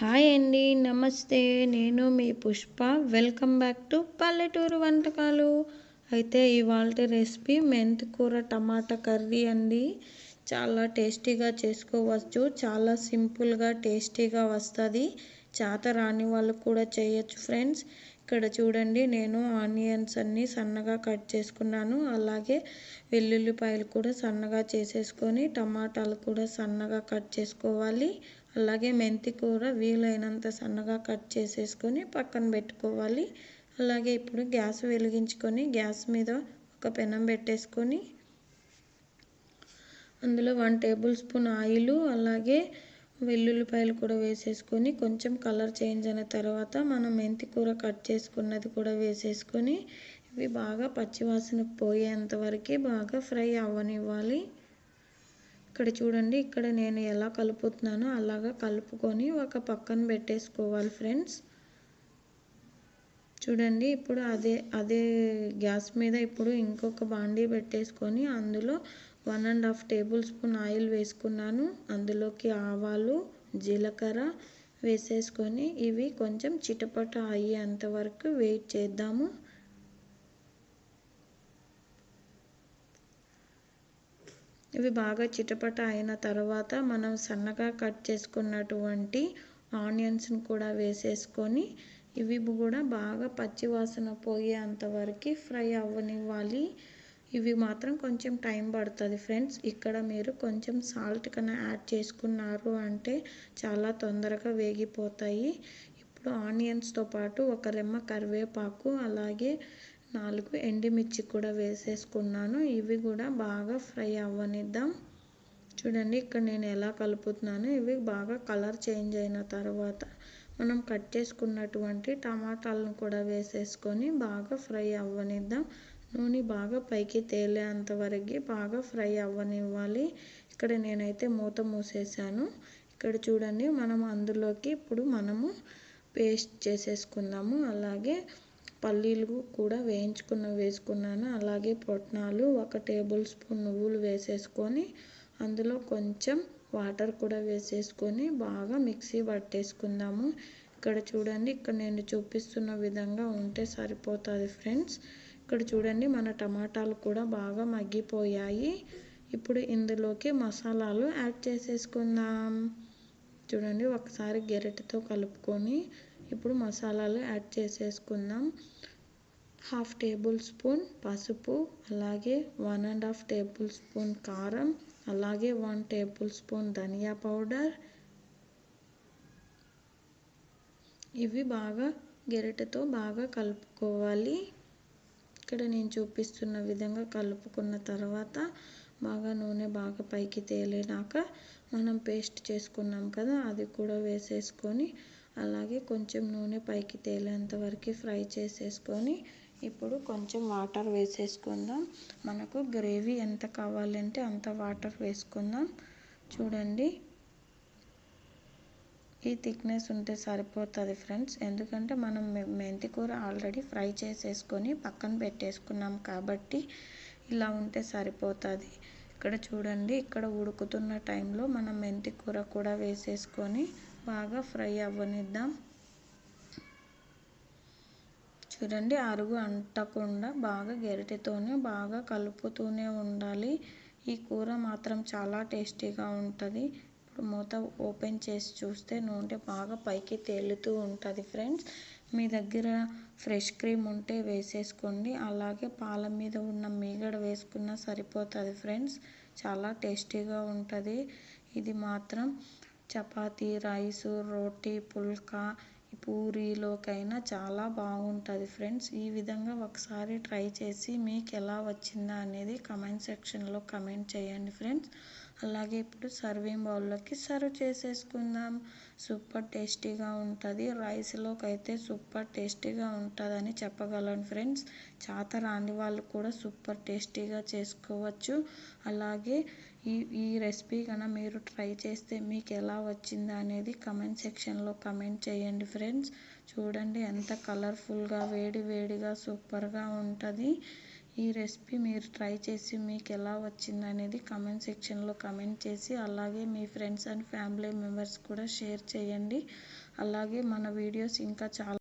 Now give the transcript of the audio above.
Hi అండి నమస్తే. నేను మీ పుష్ప. వెల్కమ్ బ్యాక్ టు పల్లెటూరు వంటకాలు. అయితే ఇవాళ రెసిపీ మెంతి కూర టమాటా కర్రీ అండి. చాలా టేస్టీగా చేసుకోవచ్చు. చాలా సింపుల్గా టేస్టీగా వస్తుంది. చేత రాని వాళ్ళు కూడా చేయొచ్చు ఫ్రెండ్స్. ఇక్కడ చూడండి నేను ఆనియన్స్ అన్నీ సన్నగా కట్ చేసుకున్నాను. అలాగే వెల్లుల్లిపాయలు కూడా సన్నగా చేసేసుకొని టమాటాలు కూడా సన్నగా కట్ చేసుకోవాలి. అలాగే మెంతి కూర వీలైనంత సన్నగా కట్ చేసేసుకొని పక్కన పెట్టుకోవాలి. అలాగే ఇప్పుడు గ్యాస్ వెలిగించుకొని గ్యాస్ మీద ఒక పెనం పెట్టేసుకొని అందులో వన్ టేబుల్ స్పూన్ ఆయిల్ అలాగే వెల్లుల్లిపాయలు కూడా వేసేసుకొని కొంచెం కలర్ చేంజ్ అయిన తర్వాత మనం మెంతి కూర కట్ చేసుకున్నది కూడా వేసేసుకొని ఇవి బాగా పచ్చివాసన పోయేంత వరకు బాగా ఫ్రై అవ్వనివ్వాలి. ఇక్కడ చూడండి ఇక్కడ నేను ఎలా కలుపుతున్నానో అలాగా కలుపుకొని ఒక పక్కన పెట్టేసుకోవాలి ఫ్రెండ్స్. చూడండి ఇప్పుడు అదే అదే గ్యాస్ మీద ఇప్పుడు ఇంకొక బాండీ పెట్టేసుకొని అందులో one and half tablespoon oil వేసుకున్నాను. అందులోకి ఆవాలు జీలకర్ర వేసేసుకొని ఇవి కొంచెం చిటపట అయ్యేంత వరకు వెయిట్ చేద్దాము. ఇవి బాగా చిటపట అయిన తర్వాత మనం సన్నగా కట్ చేసుకున్నటువంటి ఆనియన్స్ని కూడా వేసేసుకొని ఇవి కూడా బాగా పచ్చివాసన పోయేంత వరకు ఫ్రై అవ్వనివ్వాలి. ఇవి మాత్రం కొంచెం టైం పడుతుంది ఫ్రెండ్స్. ఇక్కడ మీరు కొంచెం సాల్ట్ కన్నా యాడ్ చేసుకున్నారు అంటే చాలా తొందరగా వేగిపోతాయి. ఇప్పుడు ఆనియన్స్తో పాటు ఒక రెమ్మ కరివేపాకు అలాగే నాలుగు ఎండిమిర్చి కూడా వేసేసుకున్నాను. ఇవి కూడా బాగా ఫ్రై అవ్వనిద్దాం. చూడండి ఇక్కడ నేను ఎలా కలుపుతున్నాను. ఇవి బాగా కలర్ చేంజ్ అయిన తర్వాత మనం కట్ చేసుకున్నటువంటి టమాటాలను కూడా వేసేసుకొని బాగా ఫ్రై అవ్వనిద్దాం. నూనె బాగా పైకి తేలేంత వరకు బాగా ఫ్రై అవ్వనివ్వాలి. ఇక్కడ నేనైతే మూత మూసేసాను ఇక్కడ చూడండి మనం అందులోకి ఇప్పుడు మనము పేస్ట్ చేసేసుకుందాము. అలాగే పల్లీలు కూడా వేయించుకున్న వేసుకున్నాను. అలాగే పొట్నాలు ఒక టేబుల్ స్పూన్ నువ్వులు వేసేసుకొని అందులో కొంచెం వాటర్ కూడా వేసేసుకొని బాగా మిక్సీ పట్టేసుకుందాము. ఇక్కడ చూడండి ఇక్కడ నేను చూపిస్తున్న విధంగా ఉంటే సరిపోతుంది ఫ్రెండ్స్. ఇక్కడ చూడండి మన టమాటాలు కూడా బాగా మగ్గిపోయాయి. ఇప్పుడు ఇందులోకి మసాలాలు యాడ్ చేసేసుకుందాం. చూడండి ఒకసారి గెరటితో కలుపుకొని ఇప్పుడు మసాలాలు యాడ్ చేసేసుకుందాం. హాఫ్ టేబుల్ స్పూన్ పసుపు అలాగే one and half tablespoon కారం అలాగే వన్ టేబుల్ స్పూన్ ధనియా పౌడర్. ఇవి బాగా గెరటతో బాగా కలుపుకోవాలి. ఇక్కడ నేను చూపిస్తున్న విధంగా కలుపుకున్న తర్వాత బాగా నూనె బాగా పైకి తేలినాక మనం పేస్ట్ చేసుకున్నాం కదా అది కూడా వేసేసుకొని అలాగే కొంచెం నూనె పైకి తేలేంత వరకు ఫ్రై చేసేసుకొని ఇప్పుడు కొంచెం వాటర్ వేసేసుకుందాం. మనకు గ్రేవీ ఎంత కావాలంటే అంత వాటర్ వేసుకుందాం. చూడండి. ఈ థిక్నెస్ ఉంటే సరిపోతుంది ఫ్రెండ్స్ ఎందుకంటే మనం మెంతి కూర ఆల్రెడీ ఫ్రై చేసేసుకొని పక్కన పెట్టేసుకున్నాం కాబట్టి ఇలా ఉంటే సరిపోతుంది. ఇక్కడ చూడండి ఇక్కడ ఉడుకుతున్న టైంలో మనం మెంతి కూర కూడా వేసేసుకొని బాగా ఫ్రై అవ్వనిద్దాం. చూడండి అరుగు అంటకుండా బాగా గెరటితోనే బాగా కలుపుతూనే ఉండాలి. ఈ కూర మాత్రం చాలా టేస్టీగా ఉంటుంది. మూత ఓపెన్ చేసి చూస్తే నూనె బాగా పైకి తేలుతూ ఉంటుంది ఫ్రెండ్స్. మీ దగ్గర ఫ్రెష్ క్రీమ్ ఉంటే వేసేసుకోండి. అలాగే పాల మీద ఉన్న మీగడ వేసుకున్నా సరిపోతుంది ఫ్రెండ్స్. చాలా టేస్టీగా ఉంటుంది. ఇది మాత్రం చపాతీ రైస్ రోటీ పుల్కా పూరీలోకైనా చాలా బాగుంటుంది ఫ్రెండ్స్. ఈ విధంగా ఒకసారి ట్రై చేసి మీకు ఎలా వచ్చిందా అనేది కమెంట్ సెక్షన్లో కమెంట్ చేయండి ఫ్రెండ్స్. అలాగే ఇప్పుడు సర్వింగ్ బౌల్లోకి సర్వ్ చేసేసుకుందాం. సూపర్ టేస్టీగా ఉంటుంది. రైస్లోకి అయితే సూపర్ టేస్టీగా ఉంటుందని చెప్పగలను ఫ్రెండ్స్. చేత రాని వాళ్ళు కూడా సూపర్ టేస్టీగా చేసుకోవచ్చు. అలాగే ఈ ఈ రెసిపీ కన్నా మీరు ట్రై చేస్తే మీకు ఎలా వచ్చిందా అనేది కమెంట్ సెక్షన్లో కమెంట్ చేయండి ఫ్రెండ్స్. చూడండి ఎంత కలర్ఫుల్గా వేడి వేడిగా సూపర్గా ఉంటుంది. ఈ రెసిపీ మీరు ట్రై చేసి మీకు ఎలా వచ్చింది అనేది కమెంట్ సెక్షన్లో కమెంట్ చేసి అలాగే మీ ఫ్రెండ్స్ అండ్ ఫ్యామిలీ మెంబర్స్ కూడా షేర్ చేయండి. అలాగే మన వీడియోస్ ఇంకా చాలా